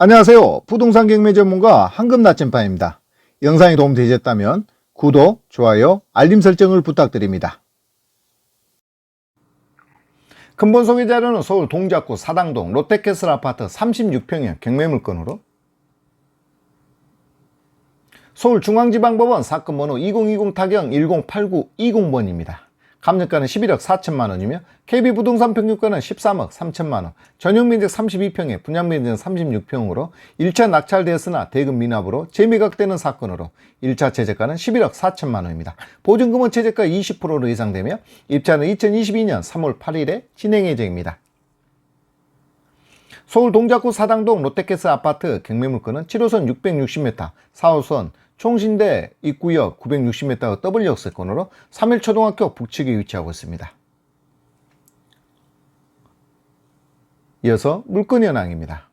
안녕하세요. 부동산 경매 전문가 황금 나침반입니다. 영상이 도움되셨다면 구독, 좋아요, 알림 설정을 부탁드립니다. 근본 소개 자료는 서울 동작구 사당동 롯데캐슬 아파트 36평의 경매 물건으로 서울중앙지방법원 사건 번호 2020 타경 108920번입니다. 감정가는 11억 4천만 원이며 KB부동산 평균가는 13억 3천만 원, 전용 면적 32평에 분양 면적 36평으로 1차 낙찰되었으나 대금 미납으로 재매각되는 사건으로 1차 최저가는 11억 4천만 원입니다. 보증금은 최저가 20%로 예상되며 입찰은 2022년 3월 8일에 진행 예정입니다. 서울 동작구 사당동 롯데캐스 아파트 경매물건은 7호선 660m, 4호선 총신대 입구역 960m W역세권으로 3일초등학교 북측에 위치하고 있습니다. 이어서 물건 현황입니다.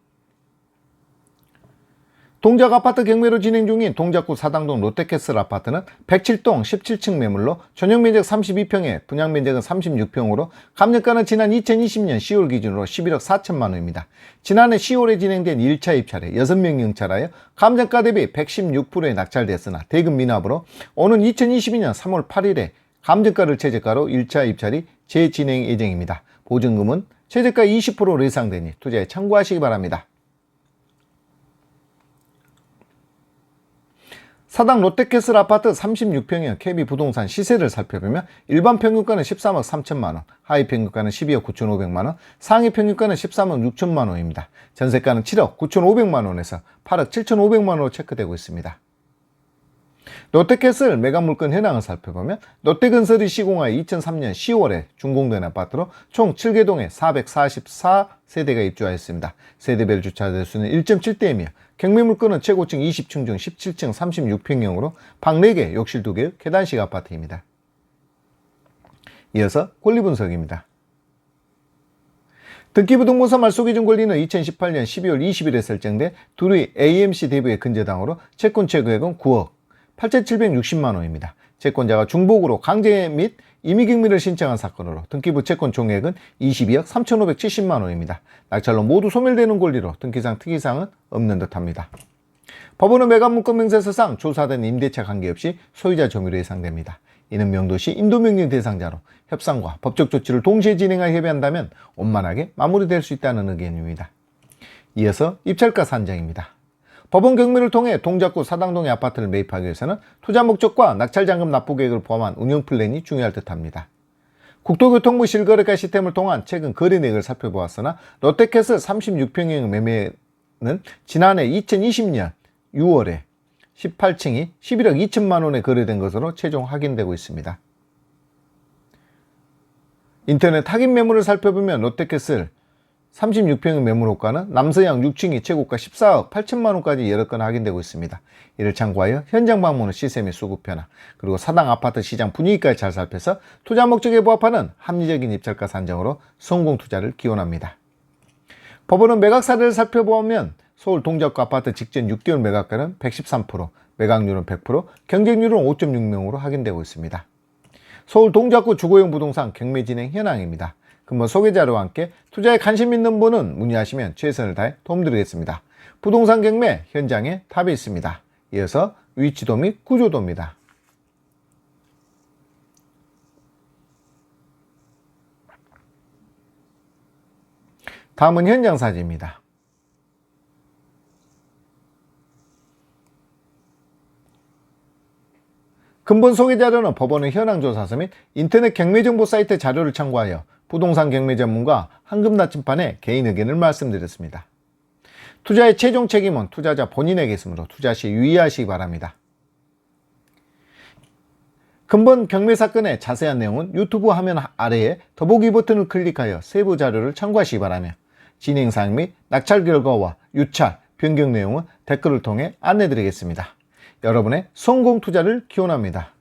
동작 아파트 경매로 진행 중인 동작구 사당동 롯데캐슬 아파트는 107동 17층 매물로 전용 면적 32평에 분양 면적은 36평으로 감정가는 지난 2020년 10월 기준으로 11억 4천만 원입니다. 지난해 10월에 진행된 1차 입찰에 6명이 응찰하여 감정가 대비 116%에 낙찰됐으나 대금 미납으로 오는 2022년 3월 8일에 감정가를 최저가로 1차 입찰이 재진행 예정입니다. 보증금은 최저가 20%로 예상되니 투자에 참고하시기 바랍니다. 사당 롯데캐슬 아파트 36평형 KB 부동산 시세를 살펴보면 일반 평균가는 13억 3천만 원, 하위 평균가는 12억 9천5백만 원, 상위 평균가는 13억 6천만 원입니다. 전세가는 7억 9천5백만 원에서 8억 7천 5백만 원으로 체크되고 있습니다. 롯데캐슬 매각 물건 현황을 살펴보면 롯데건설이 시공하여 2003년 10월에 준공된 아파트로 총 7개동에 444세대가 입주하였습니다. 세대별 주차 대수는 1.7대이며 경매 물건은 최고층 20층 중 17층 36평형으로 방 4개, 욕실 2개, 계단식 아파트입니다. 이어서 권리 분석입니다. 등기부등본사 말소기준 권리는 2018년 12월 20일에 설정돼 둘이 AMC 대부의 근저당으로 채권 최고액은 9억 8,760만 원입니다. 채권자가 중복으로 강제 및 임의경미를 신청한 사건으로 등기부 채권 총액은 22억 3,570만 원입니다. 낙찰로 모두 소멸되는 권리로 등기상 특이사항은 없는 듯합니다. 법원은 매각문건 명세서상 조사된 임대차 관계없이 소유자 점유로 예상됩니다. 이는 명도시 인도명령 대상자로 협상과 법적 조치를 동시에 진행하여 협의한다면 원만하게 마무리될 수 있다는 의견입니다. 이어서 입찰가 산정입니다. 법원 경매를 통해 동작구 사당동의 아파트를 매입하기 위해서는 투자 목적과 낙찰자금 납부 계획을 포함한 운영 플랜이 중요할 듯합니다. 국토교통부 실거래가 시스템을 통한 최근 거래 내역을 살펴보았으나 롯데캐슬 36평형 매매는 지난해 2020년 6월에 18층이 11억 2천만 원에 거래된 것으로 최종 확인되고 있습니다. 인터넷 확인 매물을 살펴보면 롯데캐슬 36평의 매물 호가는 남서양 6층이 최고가 14억 8천만 원까지 여러 건 확인되고 있습니다. 이를 참고하여 현장 방문 후 시세 및 수급 변화 그리고 사당 아파트 시장 분위기까지 잘 살펴서 투자 목적에 부합하는 합리적인 입찰가 산정으로 성공 투자를 기원합니다. 법원은 매각 사례를 살펴보면 서울 동작구 아파트 직전 6개월 매각가는 113%, 매각률은 100%, 경쟁률은 5.6명으로 확인되고 있습니다. 서울 동작구 주거용 부동산 경매 진행 현황입니다. 근본 소개자료와 함께 투자에 관심 있는 분은 문의하시면 최선을 다해 도움드리겠습니다. 부동산 경매 현장에 답이 있습니다. 이어서 위치도 및 구조도입니다. 다음은 현장 사진입니다. 근본 소개 자료는 법원의 현황 조사서 및 인터넷 경매 정보 사이트 자료를 참고하여 부동산 경매 전문가 황금 나침판의 개인 의견을 말씀드렸습니다. 투자의 최종 책임은 투자자 본인에게 있으므로 투자 시 유의하시기 바랍니다. 근본 경매 사건의 자세한 내용은 유튜브 화면 아래에 더보기 버튼을 클릭하여 세부 자료를 참고하시기 바라며 진행사항 및 낙찰 결과와 유찰, 변경 내용은 댓글을 통해 안내드리겠습니다. 여러분의 성공 투자를 기원합니다.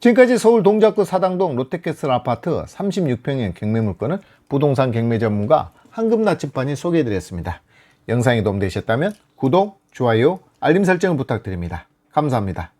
지금까지 서울 동작구 사당동 롯데캐슬 아파트 36평형 경매 물건을 부동산 경매 전문가 황금 나침반이 소개해드렸습니다. 영상이 도움되셨다면 구독, 좋아요, 알림 설정을 부탁드립니다. 감사합니다.